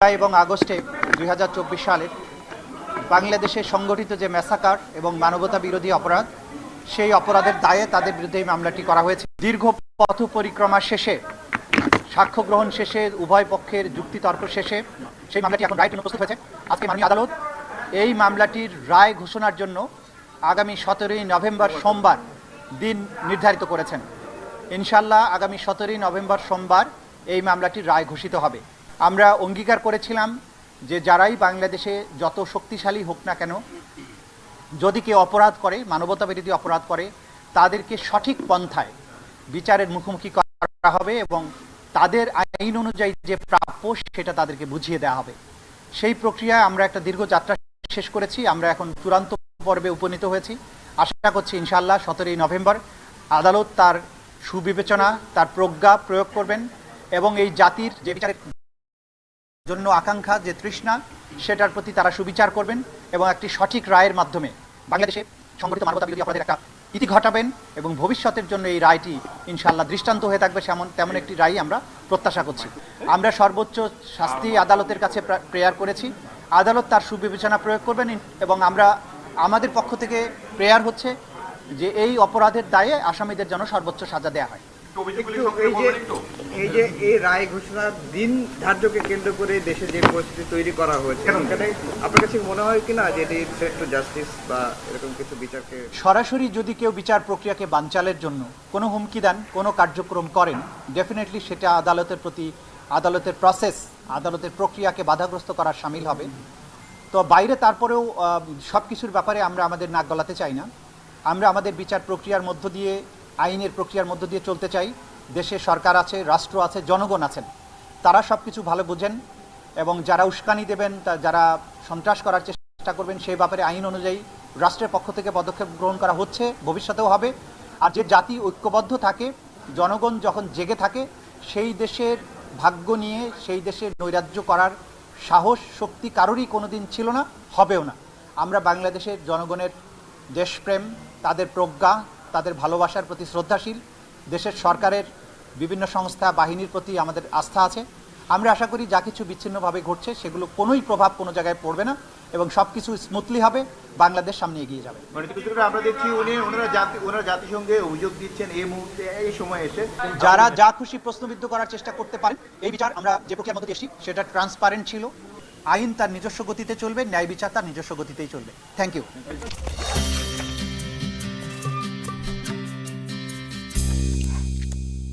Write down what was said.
জুলাই এবং আগস্টে দুই সালের বাংলাদেশে সংগঠিত যে ম্যাসাকার এবং মানবতা বিরোধী অপরাধ, সেই অপরাধের দায়ে তাদের বিরুদ্ধে মামলাটি করা হয়েছে। দীর্ঘ পথ পরিক্রমা শেষে, সাক্ষ্য গ্রহণ শেষে, উভয় পক্ষের যুক্তিতর্ক শেষে সেই মামলাটি এখন রায় প্রস্তুত হয়েছে। আজকে মাননীয় আদালত এই মামলাটির রায় ঘোষণার জন্য আগামী সতেরোই নভেম্বর সোমবার দিন নির্ধারিত করেছেন। ইনশাল্লাহ আগামী সতেরোই নভেম্বর সোমবার এই মামলাটির রায় ঘোষিত হবে। আমরা অঙ্গীকার করেছিলাম যে যারাই বাংলাদেশে যত শক্তিশালী হোক না কেন, যদি কেউ অপরাধ করে, মানবতা বিরোধী অপরাধ করে, তাদেরকে সঠিক পন্থায় বিচারের মুখোমুখি করা হবে এবং তাদের আইন অনুযায়ী যে প্রাপ্য সেটা তাদেরকে বুঝিয়ে দেওয়া হবে। সেই প্রক্রিয়ায় আমরা একটা দীর্ঘ যাত্রা শেষ করেছি, আমরা এখন চূড়ান্ত পর্বে উপনীত হয়েছি। আশা করছি ইনশাল্লাহ সতেরোই নভেম্বর আদালত তার সুবিবেচনা, তার প্রজ্ঞা প্রয়োগ করবেন এবং এই জাতির যে বিচারের জন্য আকাঙ্ক্ষা যে তৃষ্ণা, সেটার প্রতি তারা সুবিচার করবেন এবং একটি সঠিক রায়ের মাধ্যমে বাংলাদেশে সংগঠিত মানবতা বিরোধী অপরাধের একটা ইতি ঘটাবেন এবং ভবিষ্যতের জন্য এই রায়টি ইনশাল্লাহ দৃষ্টান্ত হয়ে থাকবে সেমন, তেমন একটি রায় আমরা প্রত্যাশা করছি। আমরা সর্বোচ্চ শাস্তি আদালতের কাছে প্রেয়ার করেছি। আদালত তার সুবিবেচনা প্রয়োগ করবেন এবং আমরা, আমাদের পক্ষ থেকে প্রেয়ার হচ্ছে যে এই অপরাধের দায়ে আসামিদের জন্য সর্বোচ্চ সাজা দেওয়া হয়। এই যে এই যে এই রায় ঘোষণার দিন ধার্যকে কেন্দ্র করে দেশে যে পরিস্থিতি তৈরি করা হয়েছে এখানে আপনার কাছে মনে হয় কিনা যে এটি জাস্টিস বা এরকম কিছু বিচারকে সরাসরি যদি কেউ বিচার প্রক্রিয়াকে বানচালের জন্য কোনো হুমকি দেন কোনো কার্যক্রম করেন ডেফিনেটলি সেটা আদালতের প্রতি আদালতের প্রসেস আদালতের প্রক্রিয়াকে বাধাগ্রস্ত করার সামিল হবে। তো বাইরে তারপরেও সব কিছুর ব্যাপারে আমরা আমাদের নাক গলাতে চাই না। আমরা আমাদের বিচার প্রক্রিয়ার মধ্য দিয়ে আইনের প্রক্রিয়ার মধ্য দিয়ে চলতে চাই। দেশে সরকার আছে, রাষ্ট্র আছে, জনগণ আছেন। তারা সব কিছু ভালো বোঝেন এবং যারা উস্কানি দেবেন, তা যারা সন্ত্রাস করার চেষ্টা করবেন, সেই ব্যাপারে আইন অনুযায়ী রাষ্ট্রের পক্ষ থেকে পদক্ষেপ গ্রহণ করা হচ্ছে, ভবিষ্যতেও হবে। আর যে জাতি ঐক্যবদ্ধ থাকে, জনগণ যখন জেগে থাকে, সেই দেশের ভাগ্য নিয়ে, সেই দেশের নৈরাজ্য করার সাহস, শক্তি কারোরই কোনোদিন ছিল না, হবেও না। আমরা বাংলাদেশের জনগণের দেশপ্রেম, তাদের প্রজ্ঞা তাদের ভালোবাসার প্রতি শ্রদ্ধাশীল দেশের সরকারের বিভিন্ন সংস্থা বাহিনীর প্রতি আমাদের আস্থা আছে। আমরা আশা করি যা কিছু বিচ্ছিন্নভাবে ঘটছে সেগুলো কোনোই প্রভাব কোনো জায়গায় পড়বে না এবং সব কিছু স্মুথলি হবে বাংলাদেশ সামনে এগিয়ে যাবে। মানে আমরা দেখছি উনি ওনারা জাতি ওনারা জাতিসংঘে অভিযোগ দিচ্ছেন এই মুহূর্তে এই সময় এসে। যারা যা খুশি প্রশ্নবিদ্ধ করার চেষ্টা করতে পারেন এই বিচার আমরা যে প্রক্রিয়ার মধ্যে এসেছি সেটা ট্রান্সপারেন্ট ছিল। আইন তার নিজস্ব গতিতে চলবে ন্যায় বিচার তার নিজস্ব গতিতেই চলবে। Thank you